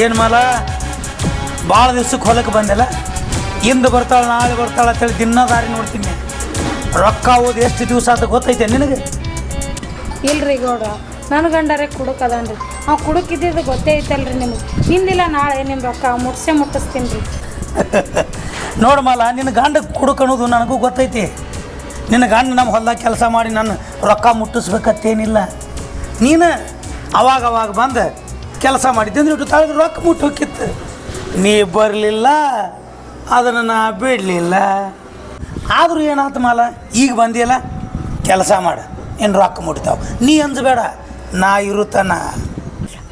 ಏನು ಮಲ? ಭಾಳ ದಿವ್ಸಕ್ಕೆ ಹೊಲಕ್ಕೆ ಬಂದಿಲ್ಲ? ಇಂದು ಬರ್ತಾಳೆ ನಾಳೆ ಬರ್ತಾಳೆ ಅಂತೇಳಿ ದಿನ ದಾರಿ ನೋಡ್ತೀನಿ. ರೊಕ್ಕ ಓದಿ ಎಷ್ಟು ದಿವಸ ಅಂತ ಗೊತ್ತೈತೆ ನಿನಗೆ? ಇಲ್ರಿ ಗೌಡ್ರ ನನ್ನ ಗಂಡರೇ ಕುಡುಕದನ್ರಿ ಅವ್ ಕುಡುಕ್ ಇದ್ದಿದ್ದು ಗೊತ್ತೇ ಐತಲ್ರಿ ನಿಮ್ಗೆ. ಹಿಂದಿಲ್ಲ ನಾಳೆ ನಿಮ್ಮ ರೊಕ್ಕ ಮುಟ್ಸೆ ಮುಟ್ಟಿಸ್ತೀನಿ ರೀ ನೋಡಮಲ್ಲ ನಿನ್ನ ಗಂಡ ಕುಡುಕ್ ಅನ್ನೋದು ನನಗೂ ಗೊತ್ತೈತಿ. ನಿನ್ನ ಗಂಡ ನಮ್ಮ ಹೊಲ್ದಾಗ ಕೆಲಸ ಮಾಡಿ ನನ್ನ ರೊಕ್ಕ ಮುಟ್ಟಿಸ್ಬೇಕತ್ತೇನಿಲ್ಲ. ನೀನು ಅವಾಗ ಅವಾಗ ಬಂದು ಕೆಲಸ ಮಾಡಿದ್ದೆ ಅಂದ್ರೆ ಇಟ್ಟು ತಾಳಿದ್ರೆ ರೊಕ್ಕ ಮುಟ್ಟು ಹೋಗಿತ್ತು ನೀ ಬರಲಿಲ್ಲ ಅದನ್ನು ನಾ ಬಿಡಲಿಲ್ಲ. ಆದರೂ ಏನಾಯ್ತು ಮಾಲ ಈಗ ಬಂದಿಲ್ಲ ಕೆಲಸ ಮಾಡು ಏನು ರೊಕ್ಕ ಮುಟ್ತಾವ. ನೀ ಅಂಜಬೇಡ ನಾ ಇರುತ್ತನ.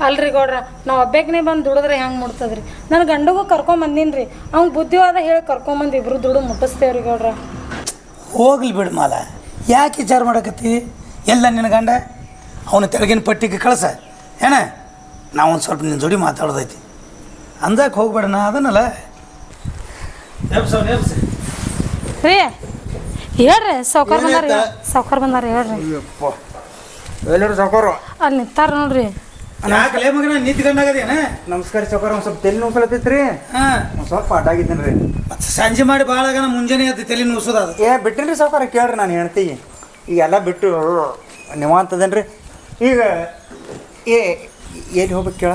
ಅಲ್ರಿ ಗೌಡ್ರ ನಾ ಒಬ್ಬೇಕನೆ ಬಂದು ದುಡಿದ್ರೆ ಹೆಂಗೆ ಮುಟ್ತದ್ರಿ? ನನ್ನ ಗಂಡಗೂ ಕರ್ಕೊಂಡ್ ಬಂದೀನಿ ರೀ ಅವ್ನು ಬುದ್ಧಿವಾದ ಹೇಳಿ ಕರ್ಕೊಂಬಂದು ಇಬ್ರು ದುಡು ಮುಟ್ಟಿಸ್ತೇವ್ರಿ ಗೌಡ್ರ. ಹೋಗ್ಲಿ ಬಿಡು ಮಾಲ. ಯಾಕೆ ವಿಚಾರ ಮಾಡಕತ್ತಿ? ಎಲ್ಲ ನಿನ್ನ ಗಂಡ ಅವನು ತೆಳಗಿನ ಪಟ್ಟಿಗೆ ಕಳಿಸ. ಏನ? ನಾವು ಒಂದು ಸ್ವಲ್ಪ ನಿನ್ನ ಜೋಡಿ ಮಾತಾಡೋದೈತಿ. ಅಂದಕ್ಕೆ ಹೋಗ್ಬೇಡಣ ನಾ ಅದನ್ನಲ್ಲ. ರೀ ಹೇಳ್ರಿ ಸಾವ್ಕಾರ ಬಂದಾರ ಸಾವ್ಕಾರ ಬಂದಾರ ಹೇಳ್ರಿ. ಎಲ್ಲರೂ ಸಾಕೋರು ಅಲ್ಲಿ ನಿಂತಾರ ನೋಡ್ರಿ. ಯಾಕಲೇ ಮಗನ ನಿಂತ್ಕೊಂಡಾಗದೇನ? ನಮಸ್ಕಾರ ಸೌಕರ್ ಒಂದು ಸ್ವಲ್ಪ ತಲೆ ನೋಡ್ಕೊಳತೈತ್ರಿ ಹಾಂ. ಒಂದು ಸ್ವಲ್ಪ ಅಡ್ಡಾಗಿದ್ದೀನಿ ರೀ ಮತ್ತೆ ಸಂಜೆ ಮಾಡಿ ಭಾಳ ಆಗನ ಮುಂಜಾನೆ ಅದ ತಲೆ ನುಸೋದು ಅದು. ಏ ಬಿಟ್ಟಿನ್ರಿ ಸೌಕರ್ ಕೇಳ್ರಿ ನಾನು ಹೇಳ್ತೀನಿ ಈಗ ಎಲ್ಲ ಬಿಟ್ಟು ನೀವು ಅಂತದೇನ್ರಿ ಈಗ ಏ ಎಲ್ಲಿ ಹೋಗ್ಬೇಕು ಕೇಳ?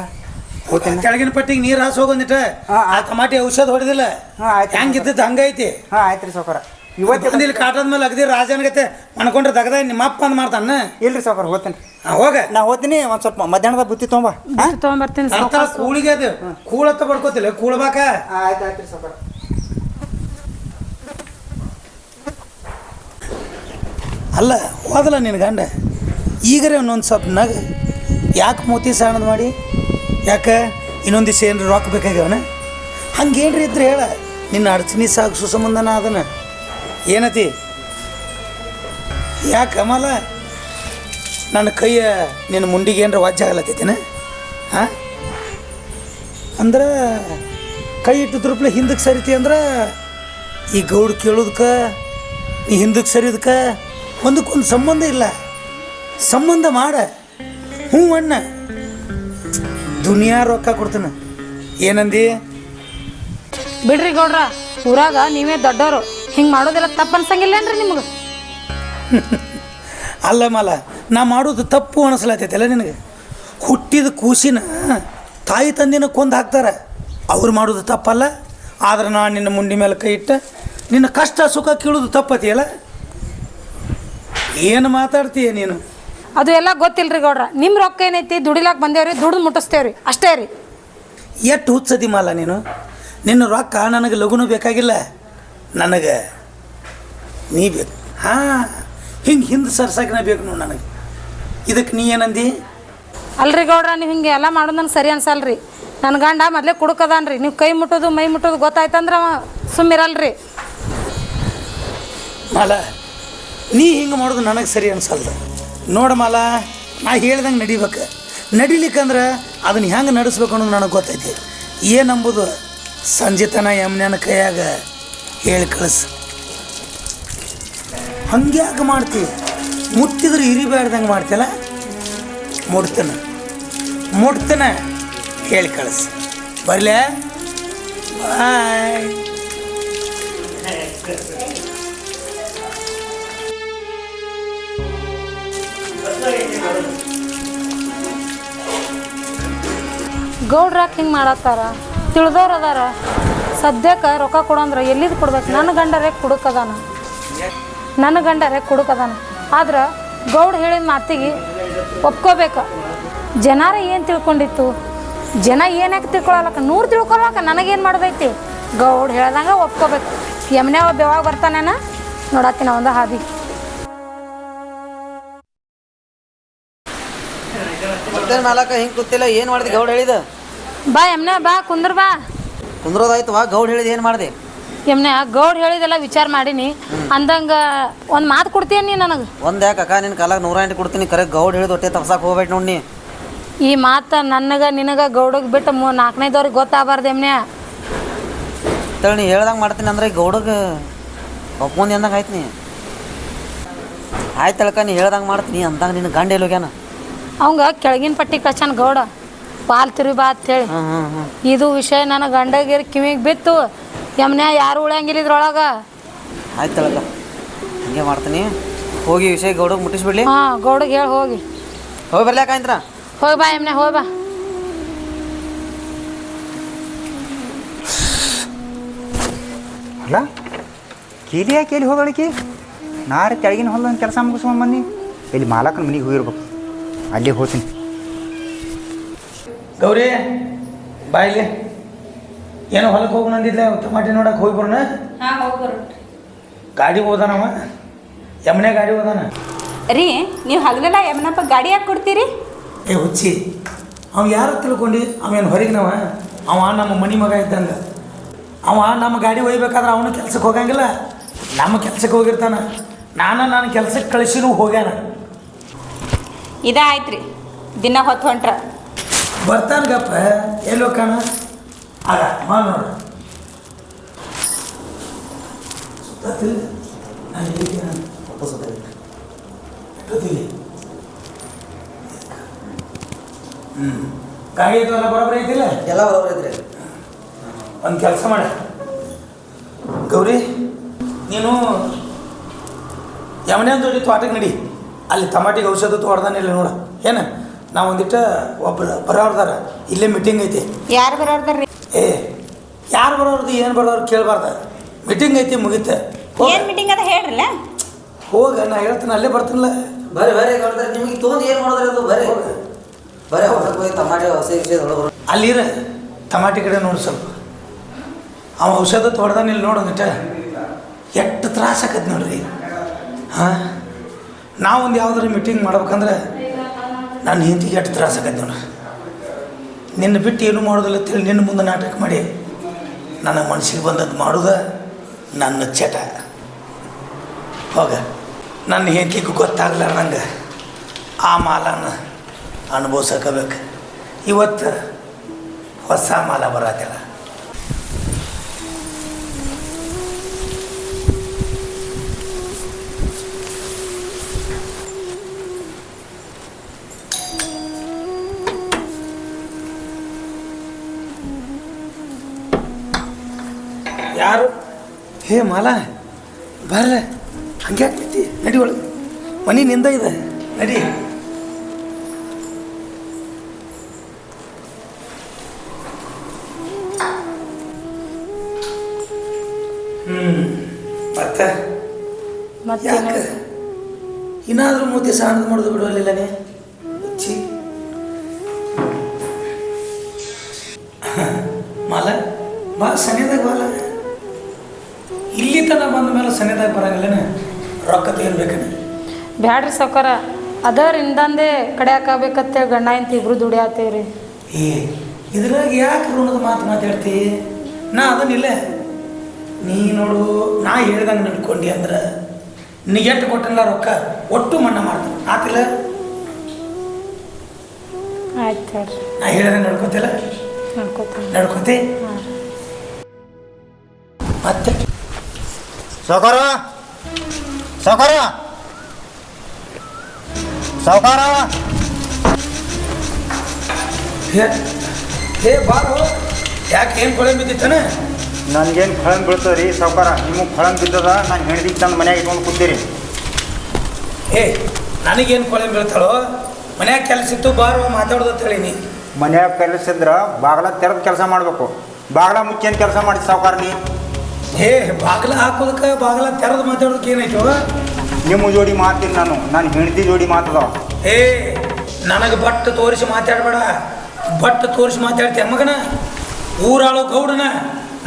ಹೋಗ್ತೇನೆ. ಕೆಳಗಿನ ಪಟ್ಟಿಗೆ ನೀರು ಹಾಸಿ ಹೋಗೊಂದಿಟ್ಟ ಹಾ, ಆ ತಮಾಟಿ ಔಷಧ ಹೊಡೆದಿಲ್ಲ. ಹಾಂ ಆಯ್ತು. ಹೆಂಗಿದ್ದದ್ದು ಹಂಗೈತಿ. ಹಾಂ ಆಯ್ತು ರೀ ಸಾಕೋರ ಇವತ್ತು ಇಲ್ಲಿ ಕಾಟದ ಮೇಲೆ ಅಗದಿ ರಾಜನಗತ್ತೆ ಮಣ್ಕೊಂಡ್ರೆ ತಗದ ನಿಮ್ಮ ಅಪ್ಪ ಅಂದ್ ಮಾಡ್ತಾನ ಇಲ್ರಿ ಸಾಕೋರ ಹೋಗ್ತೀನಿ. ಆ, ಹೋಗ. ನಾ ಹೋಗ್ತೀನಿ ಒಂದು ಸ್ವಲ್ಪ ಮಧ್ಯಾಹ್ನದ ಬುತ್ತಿ ತೊಗೊಂಬ. ಬಿಟ್ಟು ತೊಗೊಂಬರ್ತೀನಿ ಅರ್ಥ ಸಾವ್ಕಾರ ಕೂಳಿಗೆ ಅದು. ಕೂಳತ್ತ ಪಡ್ಕೋತಿಲ್ಲ ಕೂಳ್ಬಾಕ? ಆಯ್ತು ಆಯ್ತು ರೀ ಅಲ್ಲ ಹೋದಲ್ಲ ನಿನ್ನ ಗಂಡ? ಈಗರೇ ಒಂದೊಂದು ಸ್ವಲ್ಪ ನಗ. ಯಾಕೆ ಮೋತಿ ಸಾಣದ ಮಾಡಿ? ಯಾಕೆ? ಇನ್ನೊಂದು ದಿವಸ ಏನು ರೊಕ್ಕ ಬೇಕಾಗ್ಯವನ? ಹಂಗೇನ್ರಿ ಇದ್ರೆ ಹೇಳ. ನಿನ್ನ ಅಡಚಣಿ ಸಾಕು ಸುಸಂಬಂಧನ ಅದನ್ನ ಏನತಿ? ಯಾಕೆ ಅಮಲ? ನನ್ನ ಕೈಯ ನಿನ್ನ ಮುಂಡಿಗೆ ಏನರ ವಾಜ್ಯ ಆಗಲತ್ತೈತೇನ? ಹಾಂ ಅಂದ್ರೆ ಕೈ ಇಟ್ಟು ದುರ್ಪ್ಲೆ ಹಿಂದಕ್ಕೆ ಸರಿತಿ ಅಂದ್ರೆ ಈ ಗೌಡ್ ಕೇಳೋದಕ್ಕೆ ನೀ ಹಿಂದಕ್ಕೆ ಸರಿಯೋದಕ್ಕೆ ಒಂದಕ್ಕೊಂದು ಸಂಬಂಧ ಇಲ್ಲ. ಸಂಬಂಧ ಮಾಡ. ಹ್ಞೂ ಅಣ್ಣ ದುನಿಯಾ ರೊಕ್ಕ ಕೊಡ್ತಾನೆ. ಏನಂದಿ? ಬಿಡ್ರಿ ಗೌಡ್ರ ಊರಾಗ ನೀವೇ ದೊಡ್ಡವರು. ಹಿಂಗೆ ಮಾಡೋದೆಲ್ಲ ತಪ್ಪು ಅನ್ಸಂಗಿಲ್ಲೇನ್ರಿ ನಿಮಗೆ? ಅಲ್ಲ ಮಲ ನಾ ಮಾಡೋದು ತಪ್ಪು ಅನಿಸ್ಲತ್ತೈತಲ್ಲ ನಿನಗೆ? ಹುಟ್ಟಿದ ಕೂಸಿನ ತಾಯಿ ತಂದಿನ ಕೊಂದು ಹಾಕ್ತಾರೆ. ಅವ್ರು ಮಾಡೋದು ತಪ್ಪಲ್ಲ ಆದ್ರೆ ನಾನು ನಿನ್ನ ಮುಂಡಿ ಮೇಲೆ ಕೈ ಇಟ್ಟ ನಿನ್ನ ಕಷ್ಟ ಸುಖ ಕೇಳೋದು ತಪ್ಪತಿಯಲ್ಲ ಏನು ಮಾತಾಡ್ತೀಯ ನೀನು? ಅದು ಎಲ್ಲ ಗೊತ್ತಿಲ್ರಿ ಗೌಡ್ರ. ನಿಮ್ಮ ರೊಕ್ಕ ಏನೈತಿ? ದುಡಿಲಾಕ್ ಬಂದೇವ್ರಿ ದುಡ್ದು ಮುಟ್ಟಿಸ್ತೇವ್ರಿ. ಅಷ್ಟೇ ರೀ. ಎಷ್ಟು ಹುಚ್ಚದಿ ಮಾಲ ನೀನು? ನಿನ್ನ ರೊಕ್ಕ ನನಗೆ ಲಘುನು ಬೇಕಾಗಿಲ್ಲ. ನನಗೆ ನೀ ಬೇಕು. ಹಾಂ ಹಿಂಗೆ ಹಿಂದೆ ಸರ್ಸಾಕಿನ ಬೇಕು ನೋಡಿ ನನಗೆ. ಇದಕ್ಕೆ ನೀ ಏನಂದಿ? ಅಲ್ರಿ ಗೌಡ್ರ ನೀವು ಹಿಂಗೆ ಎಲ್ಲ ಮಾಡೋದು ನನಗೆ ಸರಿ ಅನ್ಸಲ್ರಿ. ನನ್ನ ಗಂಡ ಮೊದಲೇ ಕುಡುಕದಾನ್ರಿ. ನೀವು ಕೈ ಮುಟ್ಟೋದು ಮೈ ಮುಟ್ಟೋದು ಗೊತ್ತಾಯ್ತಂದ್ರೆ ಅವ ಸುಮ್ಮಿರಲ್ರಿ. ಮಾಲ ನೀ ಹಿಂಗೆ ಮಾಡೋದು ನನಗೆ ಸರಿ ಅನ್ಸಲ್ದು. ನೋಡು ಮಾಲ ನಾ ಹೇಳ್ದಂಗೆ ನಡಿಬೇಕು. ನಡಿಲಿಕ್ಕಂದ್ರೆ ಅದನ್ನ ಹೆಂಗೆ ನಡೆಸ್ಬೇಕು ಅನ್ನೋದು ನನಗೆ ಗೊತ್ತೈತಿ. ಏನಂಬುದು ಸಂಜೆತನ ಯಮ್ನ್ಯಾನ ಕೈಯಾಗ ಹೇಳಿ ಕಳಿಸು. ಹಂಗೆ ಯಾಕೆ ಮಾಡ್ತಿ? ಮುಟ್ಟಿದ್ರೆ ಇರಿಬೇಡ್ದಂಗೆ ಮಾಡ್ತಿಲ್ಲ ಮುಡ್ತನ ಮುಡ್ತನ ಹೇಳಿ ಕಳಿಸು. ಬರಲೇ ಬಾಯ್. ಗೌಡ್ರಾಕ್ ಹಿಂಗೆ ಮಾಡತ್ತಾರ? ತಿಳಿದವ್ರು ಅದಾರ. ಸದ್ಯಕ್ಕೆ ರೊಕ್ಕ ಕೊಡಂದ್ರೆ ಎಲ್ಲಿದು ಕೊಡ್ಬೇಕು? ನನ್ನ ಗಂಡರೇ ಕುಡುಕದಾನ ನನ್ನ ಗಂಡರೇ ಕುಡುಕದಾನ ಆದ್ರೆ ಗೌಡ್ ಹೇಳಿದ ಮಾತಿಗೆ ಒಪ್ಕೋಬೇಕು. ಜನರ ಏನು ತಿಳ್ಕೊಂಡಿತ್ತು? ಜನ ಏನಕ್ಕೆ ತಿಳ್ಕೊಳಲಕ್ಕ ನೂರು ತಿಳ್ಕೊಳಕ ನನಗೇನು ಮಾಡೋದೈತಿ? ಗೌಡ್ ಹೇಳ್ದಂಗೆ ಒಪ್ಕೋಬೇಕು. ಯಮನೆ ಒಬ್ಬ ಯಾವಾಗ ಬರ್ತಾನೇನ? ನೋಡತ್ತೀನಿ ಒಂದು ಹಾದಿ. ಮತ್ತೇನು ಮಾಲಕ ಹಿಂಗೆ ಕೂತಿಲ್ಲ ಏನು ಮಾಡ್ದೆ ಗೌಡ್ ಹೇಳಿದ? ಬಾ ಯಮ್ನೆ ಬಾ ಕುಂದ್ರ ಬಾ. ಕುಂದ್ರೋದಾಯ್ತು ವಾ ಗೌಡ್ ಹೇಳಿದ ಏನು ಮಾಡಿದೆ? ಯಮ್ನೆ ಗೌಡ್ ಹೇಳಿದೆಲ್ಲ ವಿಚಾರ ಮಾಡೀನಿ. ಅಂದಂಗ ಒಂದು ಮಾತು ಕೊಡ್ತೀಯ ನೀ ನನಗೆ? ಒಂದು ಯಾಕೆ ಅಕ್ಕ ನಿನ್ನ ಕಾಲಾಗ ನೂರ ಎಂಟು ಕೊಡ್ತೀನಿ ಕರೆ ಗೌಡ್ ಹೇಳಿದ ಹೊಟ್ಟೆ ತಪ್ಸಾಕ್ ಹೋಗ್ಬೇಕು ನೋಡಿ ನೀ. ಈ ಮಾತು ನನಗ ನಿನಗ ಗೌಡಗ್ ಬಿಟ್ಟು ಮೂ ನಾಲ್ಕನೇದವ್ರಿಗೆ ಗೊತ್ತಾಗಬಾರ್ದು ಎಮ್ನೆ ತಳಿ ನೀ ಹೇಳ್ದಂಗೆ ಮಾಡ್ತೀನಿ ಅಂದ್ರೆ ಗೌಡಗ ಒಪ್ಕೊಂಡ್ ಅಂದಂಗೆ ಆಯ್ತು ನೀ? ಆಯ್ತು ಅಳ್ಕ ನೀ ಹೇಳ್ದಂಗೆ ಮಾಡ್ತೀನಿ ಅಂದಂಗ ನಿನ್ನ ಗಂಡ ಎಲ್ಲಿ ಹೋಗ್ಯಾನ? ಅವಂಗ ಕೆಳಗಿನ ಪಟ್ಟಿ ಕಳ್ಸನ್ ಗೌಡ. ಪಾಲ್ ತಿರುವಿ ಬಾ ಅಂತೇಳಿ ಹ್ಞೂ ಹ್ಞೂ ಇದು ವಿಷಯ ನನ್ನ ಗಂಡಗಿರ್ ಕಿವಿಗೆ ಬಿತ್ತು. ಯಮ್ನ ಯಾರು ಉಳಿಯಂಗಿಲ್ಲ ಇದ್ರೊಳಗ. ಆಯ್ತು ಹಿಂಗೆ ಮಾಡ್ತೀನಿ. ಹೋಗಿ ವಿಷಯ ಗೌಡಗ್ ಮುಟ್ಟಿಸ್ಬಿಡ್ಲಿ. ಹಾ ಗೌಡಗೆ ಹೇಳಿ ಹೋಗಿ. ಹೋಗಿ ಬರ್ಲಾಕ ಆಯ್ತ್ರ ಹೋಗಿ ಬಾ ಯಮ್ನ ಹೋಗಿ ಬಾ. ಅಲ್ಲ ಕೀಲಿ ಯಾಕೆ ಎಲ್ಲಿ ಹೋಗಳಿಕಿ ಕೆಳಗಿನ ತೆಳಗಿನ ಹೊಲ ಕೆಲಸ ಮುಗಿಸ್ಕೊಂಡು ಬನ್ನಿ. ಇಲ್ಲಿ ಮಾಲಕನ ಮನೆಗೆ ಹೋಗಿರ್ಬೇಕು. ಅಲ್ಲೇ ಹೋಗ್ತೀನಿ. ಗೌರಿ ಬಾಯ್ಲಿ ಏನೋ ಹೊಲಕ್ಕೆ ಹೋಗಿ ನಂದಿದ್ಲೆ ಟಮಾಟಿ ನೋಡಕ್ಕೆ ಹೋಗಿ ಬರೋಣ. ಗಾಡಿ ಹೋದಾನವ ಯಮನೆ ಗಾಡಿ ಹೋದಾನ? ರೀ ನೀವು ಹಗಲೆಲ್ಲ ಯಮನಪ್ಪ ಗಾಡಿ ಯಾಕೆ ಕೊಡ್ತೀರಿ? ಏ ಹುಚ್ಚಿ. ಅವ ಯಾರು ತಿಳ್ಕೊಂಡು ಅವೇನು ಹೊರಗಿನವ? ಅವ ನಮ್ಮ ಮನಿ ಮಗ ಇದ್ದಂಗೆ. ಅವ ನಮ್ಮ ಗಾಡಿ ಒಯ್ಬೇಕಾದ್ರೆ ಅವನು ಕೆಲ್ಸಕ್ಕೆ ಹೋಗಂಗಿಲ್ಲ. ನಮ್ಮ ಕೆಲ್ಸಕ್ಕೆ ಹೋಗಿರ್ತಾನ. ನಾನು ನಾನು ಕೆಲ್ಸಕ್ಕೆ ಕಳಿಸಿನೂ ಹೋಗ್ಯಾನ. ಇದ ಆಯ್ತು ರೀ ದಿನ ಹೊತ್ತು ಹೊಂಟ್ರ. ಬರ್ತಾನ ಗಪ್ಪ. ಎಲ್ಲೋ ಕಣ ಆಗ ಮಾ ನೋಡು. ಹ್ಞೂ ಗಾಡಿ ಎಲ್ಲ ಬರೋಬ್ಬರಿ ಐತಿಲ್ಲ ಎಲ್ಲ ಬರೋಬ್ರ ಐತ್ರಿ ಒಂದು ಕೆಲಸ ಮಾಡ. ಗೌರಿ ನೀನು ಯಮನೇ ಜೋಡಿ ತೋಟಕ್ಕೆ ನಡಿ. ಅಲ್ಲಿ ತಮಾಟಿಗೆ ಔಷಧ ಹೊಡ್ದಾನಿಲ್ಲ ನೋಡ. ಏನು? ನಾವು ಒಂದಿಟ್ಟು ಒಬ್ರು ಬರೋರ್ದಾರ ಇಲ್ಲೇ ಮೀಟಿಂಗ್ ಐತಿ. ಯಾರು ಬರೋರ್ದಾರ ಏ ಯಾರು ಬರೋರ್ದು ಏನು ಬರೋರು ಕೇಳಬಾರ್ದ. ಮೀಟಿಂಗ್ ಐತಿ ಮುಗೀತೆ. ಏನು ಮೀಟಿಂಗ್ ಅದ ಹೇಳ್ರಲ್ಲ? ಹೋಗ ನಾ ಹೇಳ್ತೀನಿ ಅಲ್ಲೇ ಬರ್ತೀನಲ್ಲ. ಬರೀ ಬರೀ ಗೌಡ್ರೆ ನಿಮಗೆ ತೊಗೊಂಡು ಏನು ಮಾಡಿದ್ರೆ ಅದು? ಬರೀ ಬರೀ ಹೊರಗೆ ಹೋಗಿ ತಮಾಟಿ ಹೊಸ ವಿಷಯ ಅಲ್ಲಿರ ತಮಾಟಿ ಕಡೆ ನೋಡಿ ಸ್ವಲ್ಪ. ಅವ ಔಷಧ ತೊಡ್ದಾನಿಲ್ಲ ನೋಡೋದಿಟ್ಟ ಎಷ್ಟು ತ್ರಾಸ ಆಕತ್ ನೋಡ್ರಿ. ಹಾಂ? ನಾವೊಂದು ಯಾವ್ದಾರು ಮೀಟಿಂಗ್ ಮಾಡ್ಬೇಕಂದ್ರೆ ನನ್ನ ಹೆಂಡತಿಗೆ ಎಷ್ಟು ತ್ರಾಸ ನಿನ್ನ ಬಿಟ್ಟು ಏನು ಮಾಡೋದಿಲ್ಲ ಅಂತೇಳಿ ನಿನ್ನ ಮುಂದೆ ನಾಟಕ ಮಾಡಿ ನನ್ನ ಮನಸ್ಸಿಗೆ ಬಂದದ್ದು ಮಾಡೋದ, ನನ್ನ ಚಟ. ಹೋಗ. ನನ್ನ ಹೆಂಡತಿಗೂ ಗೊತ್ತಾಗ್ಲಾರ್ದಂಗೆ ಆ ಮಾಲನ ಅನುಭವಿಸಕಬೇಕು. ಇವತ್ತು ಹೊಸ ಮಾಲ ಬರತ್ತಲ್ಲ ಹೇ ಮಾಲ ಬರ್ರ ಹಂಗೆ ಆಗ್ತೈತಿ ನಡಿ ಒಳಗೆ. ಮನೆ ನಿಂದ ಇದೆ. ನಡಿ. ಮತ್ತೆ? ಮತ್ತೆ ಯಾಕೆ? ಇನ್ನಾದ್ರೂ ಮೂತಿ ಸಣ್ಣದು ಮಾಡೋದು ಬಿಡುವಲ್ಲಿಲ್ಲನೇ ಹುಚ್ಚಿ. ಮಾಲ ಬಾ ಸನಿದಾಗ ಬಾಲ. ಸನಿದಾಗ ಬರಂಗಿಲ್ಲನ ರೊಕ್ಕ ಏನು ಬೇಕನ ಬ್ಯಾಡ್ರಿ ಸೌಕರ ಅದರಿಂದಂದೇ ಕಡಿಯಾಕಬೇಕಂತೇಳಿ ಗಂಡ ಇಂತ ಇಬ್ರು ದುಡಿಯಾತೇವ್ರಿ ಏ ಇದ್ರಾಗ ಯಾಕೆ ಋಣದ ಮಾತು ಮಾತಾಡ್ತಿ? ನಾ ಅದನ್ನಿಲ್ಲ ನೀ ನೋಡು ನಾ ಹೇಳ್ದಂಗೆ ನಡ್ಕೊಂಡಿ ಅಂದ್ರೆ ನೀ ಎಷ್ಟು ಕೊಟ್ಟಲ್ಲ ರೊಕ್ಕ ಒಟ್ಟು ಮಣ್ಣ ಮಾಡ್ತೀನಿ. ಆತಿಲ್ಲ? ಆಯ್ತು ಹೇಳ್ರಿ. ನಾ ಹೇಳ್ದಂಗೆ ನಡ್ಕೊತಿಲ್ಲ ನೋಡ್ಕೋತೀನಿ. ನಡ್ಕೊತಿ? ಮತ್ತೆ? ಸಾವುಕಾರ ಸಾವುಕಾರ ಸಾವುಕಾರ ಹೇ ಹೇ ಬಾರೋ. ಯಾಕೆ ಏನು ಕೊಳೆ ಬಿದ್ದಿತ್ತಾನೆ ನನಗೇನು ಫಳನ್ ಬೀಳ್ತದೆ ರೀ ಸಾವುಕಾರ ನಿಮಗೆ ಫಳನ್ ಬಿದ್ದದ ನಾನು ಹೆಣ್ದಿಗೆ ತಂದು ಮನ್ಯಾಗ ಇಟ್ಕೊಂಡು ಕೂತೀರಿ. ಏ ನನಗೇನು ಕೊಳೆ ಬೀಳ್ತಾಳೋ? ಮನ್ಯಾಗ ಕೆಲಸ ಇತ್ತು ಬಾರೋ ಮಾತಾಡೋದು ಅಂತ ಹೇಳೀನಿ. ಮನ್ಯಾಗ ಇದ್ರ ಬಾಗಲ ತೆರೆದು ಕೆಲಸ ಮಾಡಬೇಕು. ಬಾಗ್ಲ ಮುಚ್ಚೇನು ಕೆಲಸ ಮಾಡಿ ಸಾವುಕಾರ ನೀ? ಏ ಬಾಗಿಲ ಹಾಕೋದಕ್ಕೆ ಬಾಗಿಲ ತೆರೆದು ಮಾತಾಡೋದಕ್ಕೆ ಏನಾಯ್ತು? ನಿಮ್ಮ ಜೋಡಿ ಮಾತಿನ ನಾನು. ನಾನು ಹೆಂಡತಿ ಜೋಡಿ ಮಾತದ. ಏ ನನಗೆ ಬಟ್ ತೋರಿಸಿ ಮಾತಾಡಬೇಡ. ಬಟ್ ತೋರಿಸಿ ಮಾತಾಡ್ತೀಯ ಮಗನ? ಊರಾಳೋ ಗೌಡನ?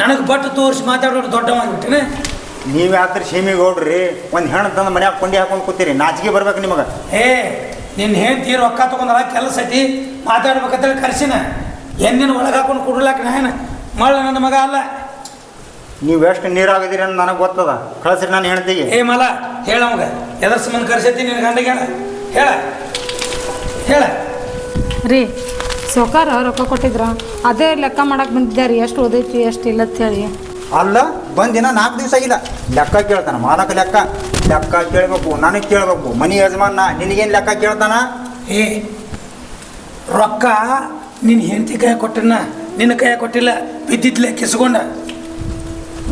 ನನಗೆ ಬಟ್ ತೋರಿಸಿ ಮಾತಾಡೋದು ದೊಡ್ಡ ಮಾಡಿಬಿಟ್ಟಿನ ನೀವು ಯಾತ್ರ ಸೀಮಿ ಗೌಡ್ರಿ ಒಂದು ಹೆಣ್ಣು ತಂದು ಮನ್ಯಾಗ ಕೊಂಡಿ ಹಾಕೊಂಡು ಕೂತೀರಿ. ನಾಚಿಕೆ ಬರ್ಬೇಕು ನಿಮಗೆ. ಏ ನಿನ್ನ ಹೆಂಡತಿ ರೊಕ್ಕ ತೊಗೊಂಡಲ್ಲ ಕೆಲಸ ಐತಿ ಮಾತಾಡ್ಬೇಕಂತೇಳಿ ಕರ್ಸಿನ. ಎಂದಿನ ಒಳಗೆ ಹಾಕೊಂಡು ಕುಡ್ಲಾಕ ನಾನು ಮಾಡ ನನ್ನ ಮಗ ಅಲ್ಲ. ನೀವು ಎಷ್ಟು ನೀರಾಗದಿರಿ ಅಂತ ನನಗೆ ಗೊತ್ತದ. ಕಳಿಸ್ರಿ ನಾನು ಹೇಳ್ತೀನಿ ಏ ಮಲ ಹೇಳ ಅವಂಗ. ಎದ್ರ ಸಂಬಂಧ ಕರ್ಸೈತಿ ನಿನ್ನ ಗಂಡಗೆ ಹೇಳ. ಹೇಳ. ಹೇಳ ರೀ ಸೌಕಾರ ರೊಕ್ಕ ಕೊಟ್ಟಿದ್ರ ಅದೇ ಲೆಕ್ಕ ಮಾಡಕ್ಕೆ ಬಂದಿದ್ದಾರೆ ಎಷ್ಟು ಓದೈತಿ ಎಷ್ಟು ಇಲ್ಲ ಅಂತ ಹೇಳಿ. ಅಲ್ಲ ಬಂದಿನ ನಾಲ್ಕು ದಿವಸ ಆಗಿಲ್ಲ. ಲೆಕ್ಕ ಕೇಳ್ತಾನ ಮಾಲಕ ಲೆಕ್ಕ. ಲೆಕ್ಕ ಕೇಳಬೇಕು ನನಗೆ ಕೇಳಬೇಕು. ಮನಿ ಯಜಮಾನ ನಿನಗೇನು ಲೆಕ್ಕ ಕೇಳ್ತಾನ? ಏ ರೊಕ್ಕ ನಿನ್ನ ಹೆಂಡತಿ ಕೈ ಕೊಟ್ಟನ ನಿನ್ನ ಕೈ ಕೊಟ್ಟಿಲ್ಲ ಬಿದ್ದಿದ್ಲೆ ಕಿಸ್ಕೊಂಡ.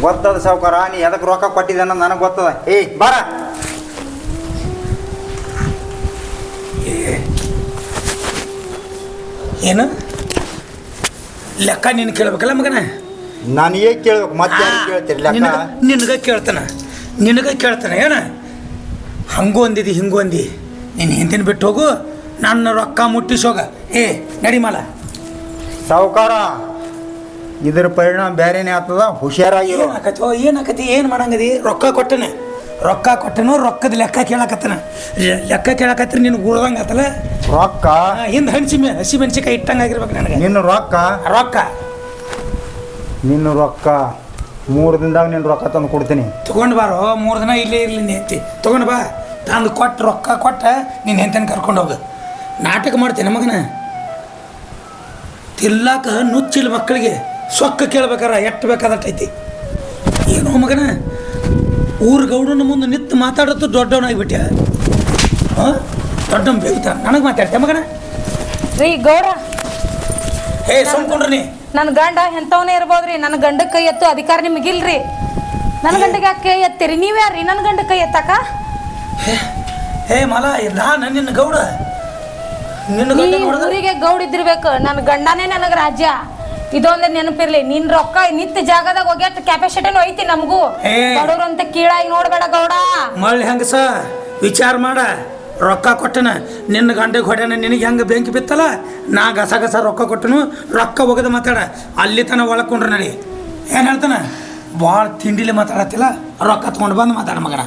ಗೊತ್ತದ ಸಾವುಕಾರ? ನೀ ಎದಕ್ಕೆ ರೊಕ್ಕ ಕೊಟ್ಟಿದ್ದಾನ ನನಗೆ ಗೊತ್ತದ. ಏಯ್ ಬಾರ. ಏನು? ಲೆಕ್ಕ ನೀನು ಕೇಳ್ಬೇಕಲ್ಲ ಮಗನ? ನನಗೇ ಕೇಳ್ಬೇಕು. ಮತ್ತೆ ಕೇಳ್ತೀರಿ ಲೆಕ್ಕ? ನಿನಗ ನಿನಗ ಕೇಳ್ತಾನ. ನಿನಗ ಕೇಳ್ತಾನೆ ಏನ? ಹಂಗೂ ಅಂದಿದಿ ಹಿಂಗೂ ಅಂದಿ. ನೀನು ಹಿಂದಿನ ಬಿಟ್ಟು ಹೋಗು. ನನ್ನ ರೊಕ್ಕ ಮುಟ್ಟಿಸೋಗ. ಏ ನಡಿ ಮಾಲ. ಸಾವುಕಾರ ಇದ್ರ ಪರಿಣಾಮ ಬೇರೆನೇ ಆಗ್ತದ? ಹುಷಾರಾಗಿರು. ಏನಾಕತಿ ಓ ಏನಾಕತಿ ಏನು ಮಾಡಂಗದಿ? ರೊಕ್ಕ ಕೊಟ್ಟನೆ. ರೊಕ್ಕ ಕೊಟ್ಟನು ರೊಕ್ಕದ ಲೆಕ್ಕ ಕೇಳಕತ್ತನ. ಲೆಕ್ಕ ಕೇಳಕತ್ರಿ ನಿನ್ ಉಳ್ದಂಗೆ ಆತಲ್ಲ? ರೊಕ್ಕ? ಹಿಂದೆ ಹಂಚಿ ಮೆ ಹಸಿ ಇಟ್ಟಂಗೆ ಆಗಿರ್ಬೇಕು ನನಗೆ. ನಿನ್ನ ರೊಕ್ಕ? ರೊಕ್ಕ. ನಿನ್ನ ರೊಕ್ಕ. ಮೂರು ದಿನದಾಗ ನಿನ್ನ ರೊಕ್ಕ ತಂದು ಕೊಡ್ತೀನಿ. ತಗೊಂಡು ಬಾರೋ ಮೂರು ದಿನ ಇಲ್ಲೇ ಇರಲಿ ನೆತ್ತಿ ತಗೊಂಡು ಬಾ. ತಂದು ಕೊಟ್ಟು ರೊಕ್ಕ ಕೊಟ್ಟ ನಿನ್ನ ಹೆಂತನ ಕರ್ಕೊಂಡು ಹೋಗು. ನಾಟಕ ಮಾಡ್ತೀನಿ ಮಗನ. ತಿಲ್ಲಾಕ ನುಚ್ಚಿಲ್ಲ ಮಕ್ಕಳಿಗೆ. ಸೊಕ್ಕ ಕೇಳ್ಬೇಕಾರ ಎಟ್ಟು ಬೇಕಾದಟ್ಟೈತಿ ಏನೋ ಮಗನ ಊರ ಗೌಡನ ಮುಂದೆ ನಿಂತು ಮಾತಾಡೋದು ದೊಡ್ಡವನಾಗಿಬಿಟ್ಟೆ ಹಾಂ ದೊಡ್ಡವನ್ ನನಗೆ ಮಾತಾಡ್ತೆ ಮಗನ? ರೀ ಗೌಡ ಹೇ ಸುಮ್ಕೊಂಡ್ರಿ ನನ್ನ ಗಂಡ ಎಂಥವನೇ ಇರ್ಬೋದ್ರಿ? ನನ್ನ ಗಂಡ ಕೈ ಎತ್ತು ಅಧಿಕಾರ ನಿಮಗಿಲ್ರಿ? ನನ್ನ ಗಂಡಗೆ ಯಾಕೆ ಕೈ ಎತ್ತೀರಿ? ನೀವ್ಯಾರ್ರಿ? ನನ್ನ ಗಂಡ ಕೈ ಎತ್ತಾಕ? ಹೇ ಮಲ ನಾನು ನಿನ್ನ ಗೌಡ. ನಿನ್ನ ಗಂಡ ನೀ ನೋಡಿದ್ರೆ ಊರಿಗೆ ಗೌಡ ಇದ್ದಿರ್ಬೇಕು. ನನ್ನ ಗಂಡನೇ ನನಗೆ ರಾಜ್ಯ. ಇದೊಂದು ನೆನಪಿರ್ಲಿ ನಿನ್ ರೊಕ್ಕ ನಿತ್ ಜಾಗದಾಗ ಹೋಗ್ಯಾಟ ಕೆಪಾಸಿಟಿ ಐತಿ ನಮಗೂ. ಏ. ಬಡವ್ರಂತ ಕೀಳಾಗಿ ನೋಡ್ಬೇಡ ಗೌಡ. ಮಳ್ಳಿ ಹೆಂಗಸ ವಿಚಾರ ಮಾಡ. ರೊಕ್ಕ ಕೊಟ್ಟನ ನಿನ್ನ ಗಂಡಗೆ ಹೊಡ್ಯಾನ ನಿನಗೆ ಹೆಂಗೆ ಬೆಂಕಿ ಬಿತ್ತಲ್ಲ? ನಾ ಗಸ ಗಸ ರೊಕ್ಕ ಕೊಟ್ಟನು ರೊಕ್ಕ ಒಗದ ಮಾತಾಡ. ಅಲ್ಲಿ ತನ ಒಳಕೊಂಡ್ರೆ ನಡಿ. ಏನು ಹೇಳ್ತಾನ? ಭಾಳ ತಿಂಡಿಲಿ ಮಾತಾಡತ್ತಿಲ್ಲ ರೊಕ್ಕ ತೊಗೊಂಡು ಬಂದು ಮಾತಾಡ ಮಗನ.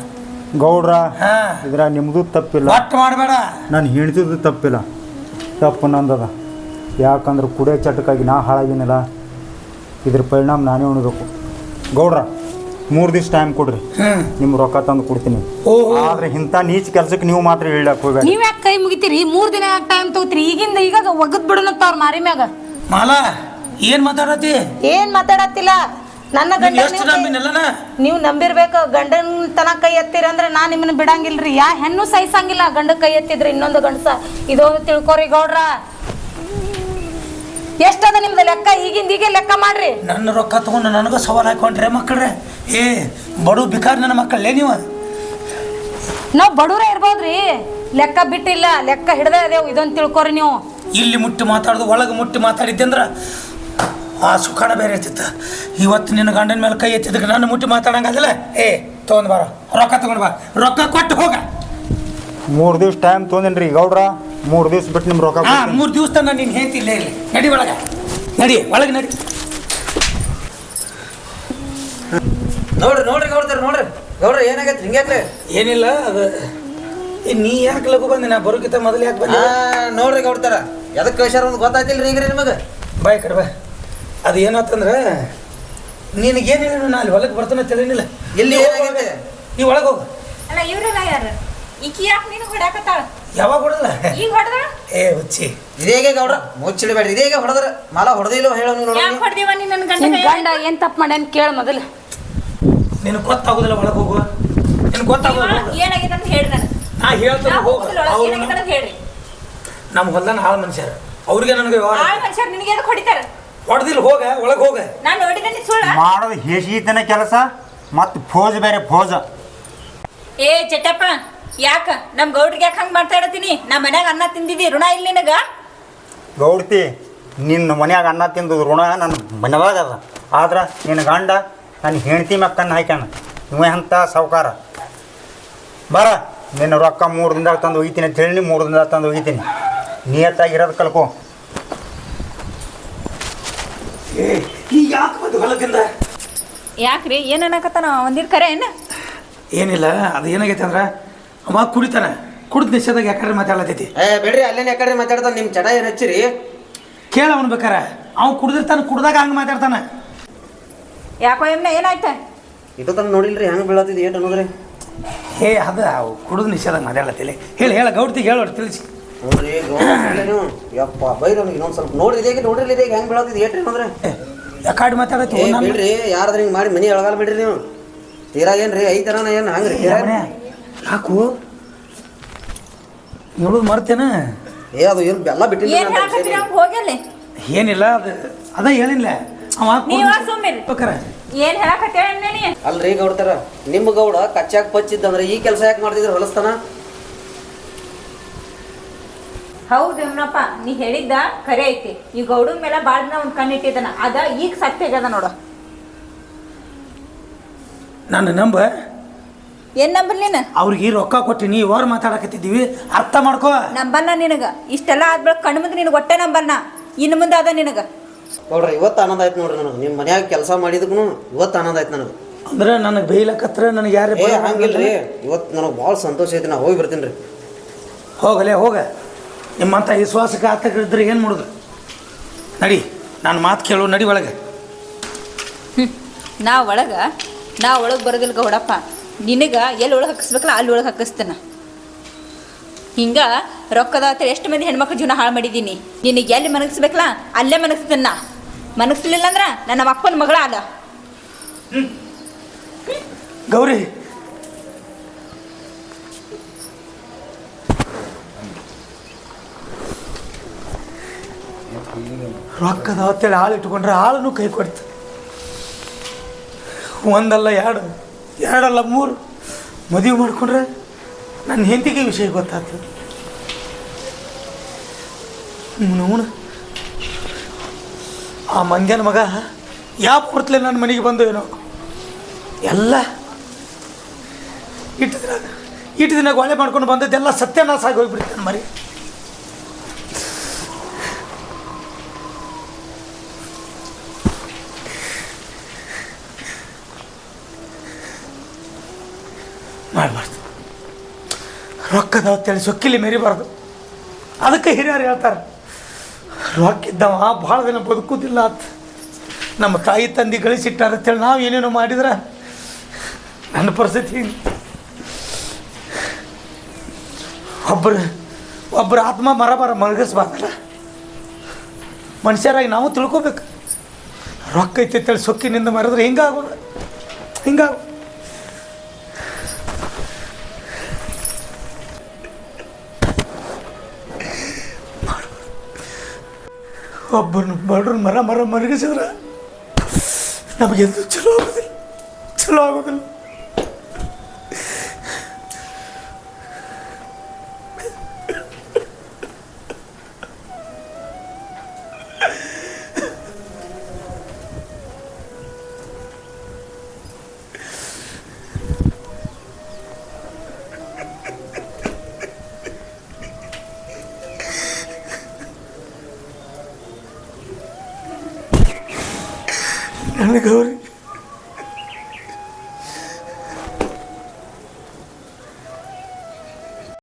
ಗೌಡ್ರ ಹಾಂ. ಇದ್ರ ನಿಮ್ದು ತಪ್ಪಿಲ್ಲ. ಒಟ್ಟು ಮಾಡಬೇಡ. ನಾನು ಹೆಣ್ತಿದ್ದು ತಪ್ಪಿಲ್ಲ. ತಪ್ಪು ನಂದದ. ಯಾಕಂದ್ರೆ ಕುಡಿಯೋ ಚಟಕ್ಕಾಗಿ ನಾ ಹಾಳಾಗಿನಲ್ಲ. ಇದ್ರ ಪರಿಣಾಮ ನಾನೇ ಉಣಬೇಕು. ಗೌಡ್ರ ಮೂರು ದಿವ್ಸ ಟೈಮ್ ಕೊಡ್ರಿ. ನಿಮ್ಮ ರೊಕ್ಕ ತಂದು ಕೊಡ್ತೀನಿ. ಓಹೋ. ಆದ್ರೆ ಇಂಥ ನೀಚ ಕೆಲ್ಸಕ್ಕೆ ನೀವು ಮಾತ್ರ ಹೇಳಕ್ ಹೋಗ್ಬೇಡಿ. ನೀವ್ ಯಾಕೆ ಕೈ ಮುಗಿತೀರಿ? ಮೂರ್ ದಿನ ಯಾಕೆ ಟೈಮ್ ತಗೋತೀರಿ? ಈಗಿಂದ ಈಗ ಒಗದ್ ಬಿಡನತ್ತ ಅವ್ರ ಮಾರಿ ಮ್ಯಾಗ. ಮಾಲಾ ಏನು ಮಾತಾಡತಿ ಏನ್ ಮಾತಾಡತ್ತಿಲ್ಲ? ನನ್ನ ಗಂಡ ಎಷ್ಟು ನೀವು ನಂಬಿನಲ್ಲನ ನೀವು ನಂಬಿರ್ಬೇಕು ಗಂಡನ ತನ ಕೈ ಎತ್ತೀರಿ ಅಂದ್ರೆ ನಾ ನಿಮ್ಮನ್ನ ಬಿಡಂಗಿಲ್ರಿ. ಯಾ ಹೆಣ್ಣು ಸಹಿಸಂಗಿಲ್ಲ ಗಂಡ ಕೈ ಎತ್ತಿದ್ರೆ ಇನ್ನೊಂದು ಗಂಡಸ. ಇದೋ ತಿಳ್ಕೊರಿ ಗೌಡ್ರ. ಎಷ್ಟದ ನಿಮ್ದು ಲೆಕ್ಕ? ಈಗಿಂದ ಈಗ ಲೆಕ್ಕ ಮಾಡ್ರಿ. ನನ್ನ ರೊಕ್ಕ ತಗೊಂಡು ನನಗೂ ಸವಾಲ್ ಹಾಕೊಂಡ್ರೆ ಮಕ್ಕಳ್ರೆ ಏ ಬಡು ಬಿಕಾರ್ ನನ್ನ ಮಕ್ಕಳೇ ನೀವು? ನಾವ್ ಬಡವ್ರ ಇರ್ಬೋದ್ರಿ. ಲೆಕ್ಕ ಬಿಟ್ಟಿಲ್ಲ ಲೆಕ್ಕ ಹಿಡ್ದೆ ಅದೇವು ಇದೊಂದು ತಿಳ್ಕೊರಿ ನೀವು. ಇಲ್ಲಿ ಮುಟ್ಟಿ ಮಾತಾಡೋದು ಒಳಗೆ ಮುಟ್ಟಿ ಮಾತಾಡಿದ್ದೆ ಅಂದ್ರೆ ಆ ಸುಖಾಣ ಬೇರೆ ಇರ್ತಿತ್ತು. ಇವತ್ತು ನಿನ್ನ ಗಂಡನ ಮೇಲೆ ಕೈ ಎತ್ತಿದ್ದಕ್ಕೆ ನನ್ನ ಮುಟ್ಟಿ ಮಾತಾಡಂಗಾಗಲ್ಲ ಏ ತಗೊಂಡ್ ಬಾರ. ರೊಕ್ಕ ತಗೊಂಡ್ ಬಾ. ರೊಕ್ಕ ಕೊಟ್ಟು ಹೋಗ. ಮೂರು ದಿವ್ಸ ಟೈಮ್ ತೊಗೊಂಡೇನ್ರಿ ಗೌಡ್ರ? ಮೂರು ದಿವ್ಸ ಬಿಟ್ಟು ನಿಮ್ಮ ರೊಕ್ಕ ಹಾ ಕೊಡ್ತೀನಿ. ಮೂರು ದಿವಸ ತನಕ ನೀನು ಹೇಳ್ತಿಲ್ಲ ಇಲ್ಲಿ ನಡಿ ಒಳಗೆ. ನಡಿ ಒಳಗೆ ನಡಿ. ನೋಡ್ರಿ ನೋಡ್ರಿ ಗೌಡ್ತಾರ ನೋಡ್ರಿ. ಗೌಡ್ರಿ ಏನಾಗೈತ್ರಿ? ಹಿಂಗ್ಯಾಕ್ರಿ ಏನಿಲ್ಲ ಅದು ಏ, ನೀ ಯಾಕೆ ಲಘು ಬಂದೆ? ನಾ ಬರೋಕ್ಕಿಂತ ಮೊದಲು ಯಾಕೆ ಆ ಬಂದೆ ನೋಡ್ರಿ ಗೌಡ್ತಾರ. ಎದಕ್ಕೆ ಕಳ್ಸ್ಯಾರ ಅಂತ ಗೊತ್ತಾಯ್ತಿಲ್ರಿ ಈಗ್ರಿ ನಿಮಗೆ? ಬಾಯ್ ಕಡೆ ಬಾ. ಅದು ಏನಾತಂದ್ರೆ ನಿನಗೇನಿಲ್ಲ ನಾ ಅಲ್ಲಿ ಹೊಲಕ್ಕೆ ಬರ್ತಾನೆ ತಿಳಿನಿಲ್ಲ ಇಲ್ಲಿ ಏನಾಗೈತೆ? ನೀ ಒಳಗೆ ಹೋಗು. ಅಲ್ಲ ಇವ್ರೆಲ್ಲ ಯಾರು ಈಕಿ ಯಾಕೆ ನೀನು ಹೊಡ್ಯಾಕತ್ತಾಳ? ಯಾವಾಗ ಹೊಡಲ್ಲ ಈಗ ಹೊಡೆದ? ಏ ಹುಚ್ಚಿ. ಇದೇಗೆ ಗೌಡ್ರ? ಮುಚ್ಚಿಡಬೇಡ್ರಿ ಇದೇಗೆ ಹೊಡೆದ್ರ? ಮಾಲ ಹೊಡೆದಿಲ್ಲ ಹೇಳೋ ನೀವು ಯಾಕೆ ನೋಡ್ರಿ ಹೊಡೆದಿವ ನೀ ನನ್ನ ನಿನ್ ಗಂಡ ಏನು ಏನ್ ತಪ್ಪು ಮಾಡ್ಯಾನ ಕೇಳ ಮೊದಲು. ನಿನಗೆ ಗೊತ್ತಾಗೋದಿಲ್ಲ ಒಳಗೆ ಹೋಗು. ನಿನಗೆ ಗೊತ್ತಾಗೋದಿಲ್ಲ. ಏನಾಗಿದೆ ಅಂತ ಹೇಳಿ ನಾನು. ನಾ ಹೇಳ್ತಾ ಹೋಗು. ಅವ್ರು ಏನಾಗಿದೆ ಅಂತ ಹೇಳ್ರಿ. ನಮ್ಮ ಹೊಲ್ದಾನ ಹಾಳು ಮನುಷ್ಯರು. ಅವ್ರಿಗೆ ನನಗೆ ಹಾಳು ಮನುಷ್ಯರು ನಿನಗೆ ಎದಕ್ಕೆ ಹೊಡಿತಾರ? ಹೊಡೆದಿಲ್ಲ ಹೋಗ ಒಳಗೆ ಹೋಗ. ನಾನು ನೋಡಿದ ನೀ ಸುಳ್ಳ. ಮಾಡೋದು ಹೇಸಿತನ ಕೆಲಸ ಮತ್ತು ಫೋಜ್ ಬೇರೆ ಫೋಜ್. ಏ ಚಟ್ಟಪ್ಪ ಯಾಕ? ನಮ್ ಗೌಡ್ರಿಗೆ ಯಾಕೆ ಹಂಗೆ ಮಾತಾಡತೀನಿ ನಮ್ಮ ಮನ್ಯಾಗ ಅನ್ನ ತಿಂದಿದ್ದಿ ಋಣ ಇಲ್ಲ ನಿನಗ? ಗೌಡ್ತಿ ನಿನ್ನ ಮನ್ಯಾಗ ಅನ್ನ ತಿಂದ ಋಣ ನನ್ನ ಮನವಾಗ ಅದ. ಆದ್ರೆ ನಿನ್ನ ಗಂಡ ನನ್ನ ಹೆಂಡತಿ ಮಕ್ಕನ್ನ ಹಾಕ್ಯಾನ. ಇವ ಅಂತ ಸಾವುಕಾರ? ಬರ ನಿನ್ನ ರೊಕ್ಕ ಮೂರು ದಿನದಾಗ ತಂದು ಒಯ್ತೀನಿ ಅಂತ ಹೇಳಿ ಮೂರು ದಿನದಾಗ ತಂದು ಒಯ್ತೀನಿ. ನಿಯತ್ತಾಗಿ ಇರೋದು ಕಲ್ಕೋ. ಯಾಕೆ ಬಂದು ಹೊಲಕ್ಕಿಂದ ಯಾಕ್ರಿ? ಏನ್ ಅನ್ನಕತ್ತಾನ? ಒಂದಿರ್ ಕರೆ ಏನ? ಏನಿಲ್ಲ ಅದು ಏನಾಗೈತೆ ಅಂದ್ರೆ ಅವ ಕುಡಿತಾನ. ಕುಡಿದ ನಿಷೇಧಾಗ ಯಾಕಡೆ ಮಾತಾಡತೈತಿ ಏ ಬಿಡ್ರಿ ಅಲ್ಲೇನು ಯಾಕಡೆ ಮಾತಾಡ್ತಾನೆ ನಿಮ್ಮ ಚಟ ಏನು ಹಚ್ಚಿರಿ? ಕೇಳ ಅವನು ಬೇಕಾರ. ಅವ್ನು ಕುಡ್ದಿರ್ತಾನೆ ಕುಡ್ದಾಗ ಹಂಗೆ ಮಾತಾಡ್ತಾನೆ. ಯಾಕೋ ಎಮ್ಮೆ ಏನಾಯ್ತ? ಇದು ತಂದು ನೋಡಿಲ್ರಿ ಹೆಂಗೆ ಬೀಳತ್ತಿದ್ ಏಟ್ ಅನ್ನೋದ್ರಿ? ಏ ಅದು ಅವು ಕುಡಿದ ನಿಷೇಧಾಗ ಮಾತಾಡತ್ತಿಲ್ಲ ಹೇಳಿ ಹೇಳ ಗೌಡ್ತಿ ಹೇಳೋರು ತಿಳಿಸಿ. ನೋಡ್ರಿ ಗೌಡ್ರ ನೀವು. ಯಪ್ಪ ಬೈರಿ ಅವ್ನಿಗೆ ಇನ್ನೊಂದು ಸ್ವಲ್ಪ. ನೋಡ್ರಿ ಇದೇಗೆ ನೋಡ್ರಿ ಇದೇಗೆ ಹೆಂಗೆ ಬೀಳತ್ತಿದ್ ಏಟ್ರಿ ಅನ್ನೋದ್ರಿ? ಯಾಕಾಡಿ ಮಾತಾಡತ್ತಿ ಏ ಬಿಡ್ರಿ ಯಾರಾದ್ರೂ ಹಿಂಗೆ ಮಾಡಿ ಮನೆ ಒಳಗಾಲ ಬಿಡ್ರಿ ನೀವು. ತೀರಾ ಏನ್ರಿ ಐತನ ಏನು ಹಂಗ್ರಿ ತೀರಾ? ಯಾಕು ಹೇಳೋದು ಮರ್ತೇನ ಏ ಅದು ಏನು ಬೆಲ್ಲ ಬಿಟ್ಟಿಲ್ಲ ಏನ್ ಹೇಳಕತ್ತೀರಿ ಅವ್ನ್ ಹೋಗ್ಯಲ್ಲಿ ಏನಿಲ್ಲ ಅದು ಅದ ಹೇಳಿಲ್ಲ ಅವ ನೀವ. ಬೇಕಾರೆ ಏನ್ ನೀ? ಅಲ್ರಿ ಗೌಡ್ತಾರ ನಿಮ್ಮ ಗೌಡ ಕಚ್ಚಾಕ್ ಪಚ್ಚಿದ್ದಂದ್ರೆ ಈ ಕೆಲಸ ಯಾಕೆ ಮಾಡ್ತಿದ್ರು ಹೊಲಸ್ತಾನ? ಹೌದು ಇವನಪ್ಪ ನೀ ಹೇಳಿದ್ದ ಖರೆ ಐತಿ. ಈ ಗೌಡನ್ ಮೇಲೆ ಬಾಳ ದಿನ ಒಂದ್ ಕಣ್ಣಿಟ್ಟಿದ್ದಾನ ಅದ ಈಗ ಸತ್ಯ ಆಗ್ಯದ ನೋಡು. ನಾನು ನಂಬ ಏನ್ ನಂಬರ್ ನೀನು? ಅವ್ರಿಗೆ ರೊಕ್ಕ ಕೊಟ್ಟಿನಿ ಇವಾರ ಮಾತಾಡಕತ್ತಿದ್ದೀವಿ ಅರ್ಥ ಮಾಡ್ಕೋ. ನಂಬನ್ನ ನಿನಗ. ಇಷ್ಟೆಲ್ಲ ಆದ್ಮೇಲೆ ಕಣ್ಣು ಮುಂದೆ ನಿನಗೆ ಒಟ್ಟೆ ನಂಬನ್ನ ಇನ್ನು ಮುಂದೆ ಅದ ನಿನಗ. ನೋಡ್ರಿ ಇವತ್ತು ಆನಂದ ಆಯ್ತು ನೋಡ್ರಿ ನನಗೆ. ನಿಮ್ಮ ಮನ್ಯಾಗ ಕೆಲಸ ಮಾಡಿದಕ್ಕೂ ಇವತ್ತು ಆನಂದ ಆಯ್ತು ನನಗೆ. ಅಂದ್ರೆ ನನಗೆ ಬೈಲಕತ್ರ ನನಗೆ ಯಾರು ಏ ಹಂಗಿಲ್ರಿ. ಇವತ್ತು ನನಗೆ ಭಾಳ ಸಂತೋಷ ಐತಿ ನಾ ಹೋಗಿ ಬರ್ತೀನಿ ರೀ. ಹೋಗಲೇ ಹೋಗ. ನಿಮ್ಮಂಥ ವಿಶ್ವಾಸಕ್ಕೆ ಆತಕ್ಕಿದ್ರೆ ಏನು ಮಾಡೋದು? ನಡಿ ನಾನು ಮಾತು ಕೇಳು ನಡಿ ಒಳಗೆ. ನಾ ಒಳಗ ನಾ ಒಳಗೆ ಬರೋದಿಲ್ಲ ಗೌಡಪ್ಪ ನಿನಗ ಎಲ್ಲಿ ಒಳಗೆ ಹಾಕಿಸ್ಬೇಕಲ್ಲ ಅಲ್ಲಿ ಒಳಗೆ ಹಾಕಿಸ್ತಾನ. ಹಿಂಗ ರೊಕ್ಕದ ಹತ್ರ ಎಷ್ಟು ಮಂದಿ ಹೆಣ್ಮಕ್ಳು ಜೀವನ ಹಾಳು ಮಾಡಿದ್ದೀನಿ ನಿನಗೆ ಎಲ್ಲಿ ಮನಗಿಸ್ಬೇಕಲ್ಲ ಅಲ್ಲೇ ಮನಗಿಸ್ತಾನ ಮನಗಿಸ್ಲಿಲ್ಲ ಅಂದ್ರೆ ನನ್ನ ಅಪ್ಪನ ಮಗಳ ಅಲ್ಲ ಗೌರಿ. ರೊಕ್ಕದ ಹೊತ್ತೇಳಿ ಹಾಳು ಇಟ್ಕೊಂಡ್ರೆ ಹಾಳನ್ನು ಕೈ ಕೊಡ್ತ. ಒಂದಲ್ಲ ಎರಡು. ಎರಡಲ್ಲ ಮೂರು ಮದುವೆ ಮಾಡಿಕೊಂಡ್ರೆ ನನ್ನ ಹೆಂಡತಿಗೆ ವಿಷಯ ಗೊತ್ತಾಯ್ತು ನೋಣ ಆ ಮಂಗ್ಯನ ಮಗ ಯಾವ ಕೊಡ್ತಲೆ ನನ್ನ ಮನೆಗೆ ಬಂದು ಏನೋ. ಎಲ್ಲ ಇಟ್ಟು ದಿನ ಇಟ್ಟು ಗೋಳೆ ಮಾಡ್ಕೊಂಡು ಬಂದದ್ದೆಲ್ಲ ಸತ್ಯನಾಶ ಆಗಿ ಹೋಗ್ಬಿಡ್ತಾನೆ ಮರಿ. ರೊಕ್ಕದ ಹೊತ್ತೇಳಿ ಸೊಕ್ಕಿಲಿ ಮೆರಿಬಾರ್ದು. ಅದಕ್ಕೆ ಹಿರಿಯರು ಹೇಳ್ತಾರೆ ರೊಕ್ಕಿದ್ದವ ಭಾಳ ದಿನ ಬದುಕುದಿಲ್ಲ ಅಂತ. ನಮ್ಮ ತಾಯಿ ತಂದೆ ಗಳಿಸಿಟ್ಟಾರ ಅಂತೇಳಿ ನಾವು ಏನೇನೋ ಮಾಡಿದ್ರೆ? ನನ್ನ ಪರಿಸ್ಥಿತಿ ಒಬ್ಬರು ಒಬ್ಬರ ಆತ್ಮ ಮರ ಬರ ಮಲಗಿಸ್ಬಾರ್ದಲ್ಲ. ಮನುಷ್ಯರಾಗಿ ನಾವು ತಿಳ್ಕೊಬೇಕು. ರೊಕ್ಕ ಐತಿ ಅಂತೇಳಿ ಸೊಕ್ಕಿನಿಂದ ಮರೆದ್ರೆ ಹಿಂಗಾಗೋದು. ಹಿಂಗಾಗ ಒಬ್ಬರನ್ನ ಬಡ್ರ ಮರ ಮರ ಮರಗಿಸಿದ್ರೆ ನಮಗೆಂದು ಚಲೋ ಆಗೋದಿಲ್ಲ ಚಲೋ ಆಗೋದಿಲ್ಲ